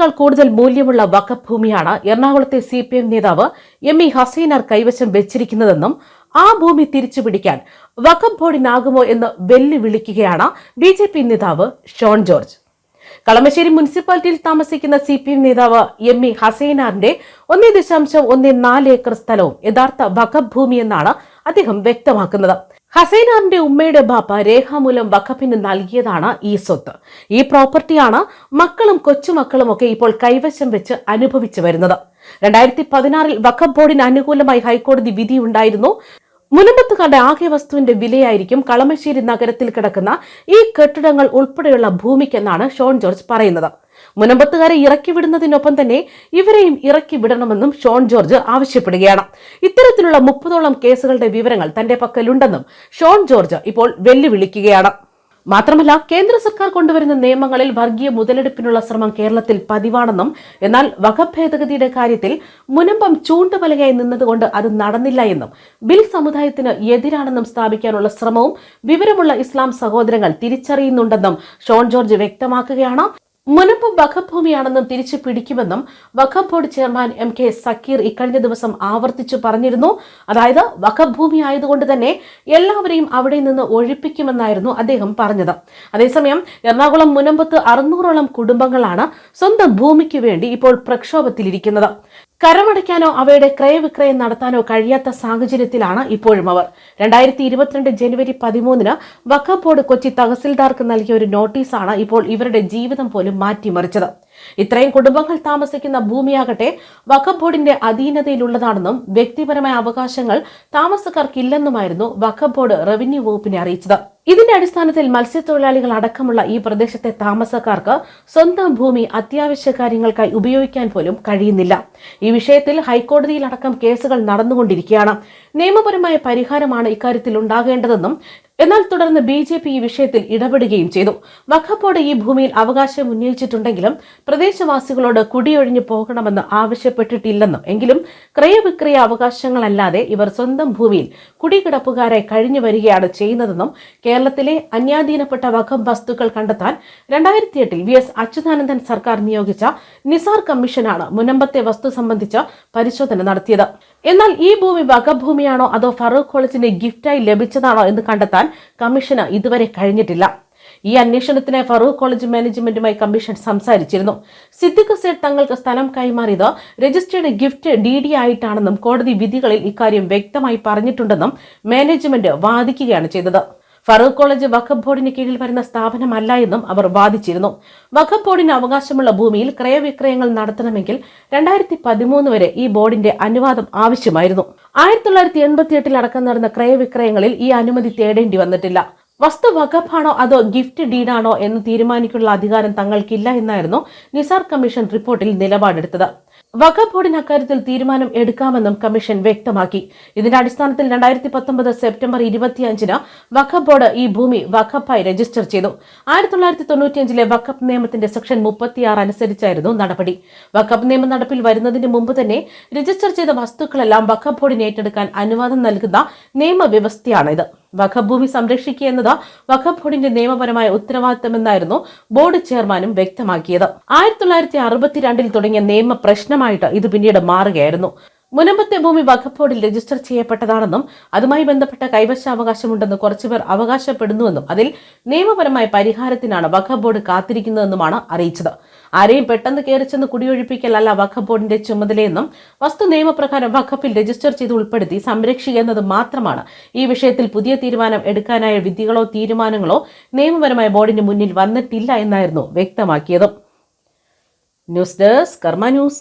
ജീവനേക്കാൾ കൂടുതൽ മൂല്യമുള്ള വഖഫ് ഭൂമിയാണ് എറണാകുളത്തെ സി പി എം നേതാവ് എം ഇ ഹസീനാർ കൈവശം വെച്ചിരിക്കുന്നതെന്നും ആ ഭൂമി തിരിച്ചുപിടിക്കാൻ വഖഫ് ബോർഡിനാകുമോ എന്ന് വെല്ലുവിളിക്കുകയാണ് ബി ജെ പി നേതാവ് ഷോൺ ജോർജ്. കളമശ്ശേരി മുനിസിപ്പാലിറ്റിയിൽ താമസിക്കുന്ന സി പി എം നേതാവ് എം ഇ ഹസൈനാറിന്റെ ഒന്നേ ദശാംശം ഒന്നേ നാല് ഏക്കർ സ്ഥലവും യഥാർത്ഥ വകഭൂമിയെന്നാണ് ഭൂമി അദ്ദേഹം വ്യക്തമാക്കുന്നത്. ഹസൈനാറിന്റെ ഉമ്മയുടെ ബാപ്പ രേഖാമൂലം വഖഫിന് നൽകിയതാണ് ഈ സ്വത്ത്. ഈ പ്രോപ്പർട്ടിയാണ് മക്കളും കൊച്ചുമക്കളും ഒക്കെ ഇപ്പോൾ കൈവശം വെച്ച് അനുഭവിച്ചു വരുന്നത്. രണ്ടായിരത്തി പതിനാറിൽ വഖഫ് ബോർഡിന് അനുകൂലമായി ഹൈക്കോടതി വിധിയുണ്ടായിരുന്നു. മുനമ്പത്തുകാരുടെ ആകെ വസ്തുവിന്റെ വിലയായിരിക്കും കളമശ്ശേരി നഗരത്തിൽ കിടക്കുന്ന ഈ കെട്ടിടങ്ങൾ ഉൾപ്പെടെയുള്ള ഭൂമിക്കെന്നാണ് ഷോൺ ജോർജ് പറയുന്നത്. മുനമ്പത്തുകാരെ ഇറക്കി വിടുന്നതിനൊപ്പം തന്നെ ഇവരെയും ഇറക്കി വിടണമെന്നും ഷോൺ ജോർജ് ആവശ്യപ്പെടുകയാണ്. ഇത്തരത്തിലുള്ള മുപ്പതോളം കേസുകളുടെ വിവരങ്ങൾ തന്റെ പക്കലുണ്ടെന്നും ഷോൺ ജോർജ് ഇപ്പോൾ വെല്ലുവിളിക്കുകയാണ്. മാത്രമല്ല കേന്ദ്ര സർക്കാർ കൊണ്ടുവരുന്ന നിയമങ്ങളിൽ വർഗീയ മുതലെടുപ്പിനുള്ള ശ്രമം കേരളത്തിൽ പതിവാണെന്നും എന്നാൽ വഖഫ് ഭേദഗതിയുടെ കാര്യത്തിൽ മുനമ്പം ചൂണ്ടുപലകയായി നിന്നതുകൊണ്ട് അത് നടന്നില്ല എന്നും ബിൽ സമുദായത്തിന് എതിരാണെന്നും സ്ഥാപിക്കാനുള്ള ശ്രമവും വിവരമുള്ള ഇസ്ലാം സഹോദരങ്ങൾ തിരിച്ചറിയുന്നുണ്ടെന്നും ഷോൺ ജോർജ് വ്യക്തമാക്കുകയാണ്. മുനമ്പ് വഖഫ് ഭൂമിയാണെന്നും തിരിച്ചു പിടിക്കുമെന്നും വഖഫ് board chairman M K Zakir ഇക്കഴിഞ്ഞ ദിവസം ആവർത്തിച്ചു പറഞ്ഞിരുന്നു. അതായത് വഖഫ് ഭൂമി ആയതുകൊണ്ട് തന്നെ എല്ലാവരെയും അവിടെ നിന്ന് ഒഴിപ്പിക്കുമെന്നായിരുന്നു അദ്ദേഹം പറഞ്ഞത്. അതേസമയം എറണാകുളം മുനമ്പത്ത് അറുന്നൂറോളം കുടുംബങ്ങളാണ് സ്വന്തം ഭൂമിക്ക് വേണ്ടി ഇപ്പോൾ പ്രക്ഷോഭത്തിലിരിക്കുന്നത്. കരമടയ്ക്കാനോ അവയുടെ ക്രയവിക്രയം നടത്താനോ കഴിയാത്ത സാഹചര്യത്തിലാണ് ഇപ്പോഴും അവർ. രണ്ടായിരത്തി ഇരുപത്തിരണ്ട് ജനുവരി പതിമൂന്നിന് വഖഫ് കൊച്ചി തഹസിൽദാർക്ക് നൽകിയ ഒരു നോട്ടീസാണ് ഇപ്പോൾ ഇവരുടെ ജീവിതം പോലും മാറ്റിമറിച്ചത്. ഇത്രയും കുടുംബങ്ങൾ താമസിക്കുന്ന ഭൂമിയാകട്ടെ വഖഫ് ബോർഡിന്റെ അധീനതയിലുള്ളതാണെന്നും വ്യക്തിപരമായ അവകാശങ്ങൾ താമസക്കാർക്കില്ലെന്നുമായിരുന്നു വഖഫ് ബോർഡ് റവന്യൂ വകുപ്പിനെ അറിയിച്ചത്. ഇതിന്റെ അടിസ്ഥാനത്തിൽ മത്സ്യത്തൊഴിലാളികൾ അടക്കമുള്ള ഈ പ്രദേശത്തെ താമസക്കാർക്ക് സ്വന്തം ഭൂമി അത്യാവശ്യ കാര്യങ്ങൾക്കായി ഉപയോഗിക്കാൻ പോലും കഴിയുന്നില്ല. ഈ വിഷയത്തിൽ ഹൈക്കോടതിയിലടക്കം കേസുകൾ നടന്നുകൊണ്ടിരിക്കുകയാണ്. നിയമപരമായ പരിഹാരമാണ് ഇക്കാര്യത്തിൽ ഉണ്ടാകേണ്ടതെന്നും എന്നാൽ തുടർന്ന് ബി ജെ പി ഈ വിഷയത്തിൽ ഇടപെടുകയും ചെയ്തു. വഖഫോടെ ഈ ഭൂമിയിൽ അവകാശം ഉന്നയിച്ചിട്ടുണ്ടെങ്കിലും പ്രദേശവാസികളോട് കുടിയൊഴിഞ്ഞു പോകണമെന്ന് ആവശ്യപ്പെട്ടിട്ടില്ലെന്നും എങ്കിലും ക്രയവിക്രയ അവകാശങ്ങളല്ലാതെ ഇവർ സ്വന്തം ഭൂമിയിൽ കുടികിടപ്പുകാരായി കഴിഞ്ഞു വരികയാണ് ചെയ്യുന്നതെന്നും കേരളത്തിലെ അന്യാധീനപ്പെട്ട വഖം വസ്തുക്കൾ കണ്ടെത്താൻ രണ്ടായിരത്തി എട്ടിൽ വി എസ് അച്യുതാനന്ദൻ സർക്കാർ നിയോഗിച്ച നിസാർ കമ്മീഷനാണ് മുനമ്പത്തെ വസ്തു സംബന്ധിച്ച പരിശോധന നടത്തിയത്. എന്നാൽ ഈ ഭൂമി വകഭൂമിയാണോ ഭൂമിയാണോ അതോ ഫറൂഖ് കോളേജിന് ഗിഫ്റ്റായി ലഭിച്ചതാണോ എന്ന് കണ്ടെത്താൻ കമ്മീഷന് ഇതുവരെ കഴിഞ്ഞിട്ടില്ല. ഈ അന്വേഷണത്തിന് ഫറൂഖ് കോളേജ് മാനേജ്മെന്റുമായി കമ്മീഷൻ സംസാരിച്ചിരുന്നു. സിദ്ദിഖ് സേഡ് തങ്ങൾക്ക് സ്ഥലം കൈമാറിയത് രജിസ്റ്റേർഡ് ഗിഫ്റ്റ് ഡി ഡി ആയിട്ടാണെന്നും കോടതി വിധികളിൽ ഇക്കാര്യം വ്യക്തമായി പറഞ്ഞിട്ടുണ്ടെന്നും മാനേജ്മെന്റ് വാദിക്കുകയാണ് ചെയ്തത്. ഫറൂഖ് കോളേജ് വഖഫ് ബോർഡിന് കീഴിൽ വരുന്ന സ്ഥാപനമല്ല എന്നും അവർ വാദിച്ചിരുന്നു. വഖഫ് ബോർഡിന് അവകാശമുള്ള ഭൂമിയിൽ ക്രയവിക്രയങ്ങൾ നടത്തണമെങ്കിൽ രണ്ടായിരത്തി പതിമൂന്ന് വരെ ഈ ബോർഡിന്റെ അനുവാദം ആവശ്യമായിരുന്നു. ആയിരത്തി തൊള്ളായിരത്തി എൺപത്തി എട്ടിൽ അടക്കം നടന്ന ക്രയവിക്രയങ്ങളിൽ ഈ അനുമതി തേടേണ്ടി വന്നിട്ടില്ല. വസ്തു വകഫാണോ അതോ ഗിഫ്റ്റ് ഡീഡാണോ എന്ന് തീരുമാനിക്കാനുള്ള അധികാരം തങ്ങൾക്കില്ല എന്നായിരുന്നു നിസാർ കമ്മീഷൻ റിപ്പോർട്ടിൽ നിലപാടെടുത്തത്. വഖഫ് ബോർഡിന് അക്കാര്യത്തിൽ തീരുമാനം എടുക്കാമെന്നും കമ്മീഷൻ വ്യക്തമാക്കി. ഇതിന്റെ അടിസ്ഥാനത്തിൽ രണ്ടായിരത്തി പത്തൊമ്പത് സെപ്റ്റംബർ ഇരുപത്തിയഞ്ചിന് വഖഫ് ബോർഡ് ഈ ഭൂമി വഖഫായി രജിസ്റ്റർ ചെയ്തു. ആയിരത്തി തൊള്ളായിരത്തി തൊണ്ണൂറ്റിയഞ്ചിലെ വഖഫ് നിയമത്തിന്റെ സെക്ഷൻ മുപ്പത്തിയാറ് അനുസരിച്ചായിരുന്നു നടപടി. വഖഫ് നിയമം നടപ്പിൽ വരുന്നതിന് മുമ്പ് തന്നെ രജിസ്റ്റർ ചെയ്ത വസ്തുക്കളെല്ലാം വഖഫ് ബോർഡിന് ഏറ്റെടുക്കാൻ അനുവാദം നൽകുന്ന നിയമവ്യവസ്ഥയാണിത്. വഖഫ് ഭൂമി സംരക്ഷിക്കുക എന്നത് വഖഫ് ബോർഡിന്റെ നിയമപരമായ ഉത്തരവാദിത്തമെന്നായിരുന്നു ബോർഡ് ചെയർമാനും വ്യക്തമാക്കിയത്. ആയിരത്തി തൊള്ളായിരത്തി അറുപത്തിരണ്ടിൽ തുടങ്ങിയ നിയമ പ്രശ്നമായിട്ട് ഇത് പിന്നീട് മാറുകയായിരുന്നു. മുനമ്പത്തെ ഭൂമി വഖഫ് ബോർഡിൽ രജിസ്റ്റർ ചെയ്യപ്പെട്ടതാണെന്നും അതുമായി ബന്ധപ്പെട്ട കൈവശാവകാശമുണ്ടെന്ന് കുറച്ചുപേർ അവകാശപ്പെടുന്നുവെന്നും അതിൽ നിയമപരമായ പരിഹാരത്തിനാണ് വഖഫ് ബോർഡ് കാത്തിരിക്കുന്നതെന്നുമാണ് അറിയിച്ചത്. ആരെയും പെട്ടെന്ന് കയറിച്ചെന്ന് കുടിയൊഴിപ്പിക്കലല്ല വഖഫ് ബോർഡിന്റെ ചുമതലയെന്നും വസ്തു നിയമപ്രകാരം വഖഫിൽ രജിസ്റ്റർ ചെയ്ത് ഉൾപ്പെടുത്തി സംരക്ഷിക്കുക എന്നത് മാത്രമാണ്. ഈ വിഷയത്തിൽ പുതിയ തീരുമാനം എടുക്കാനായ വിധികളോ തീരുമാനങ്ങളോ നിയമപരമായ ബോർഡിന് മുന്നിൽ വന്നിട്ടില്ല എന്നായിരുന്നു വ്യക്തമാക്കിയത്. News desk Karma news.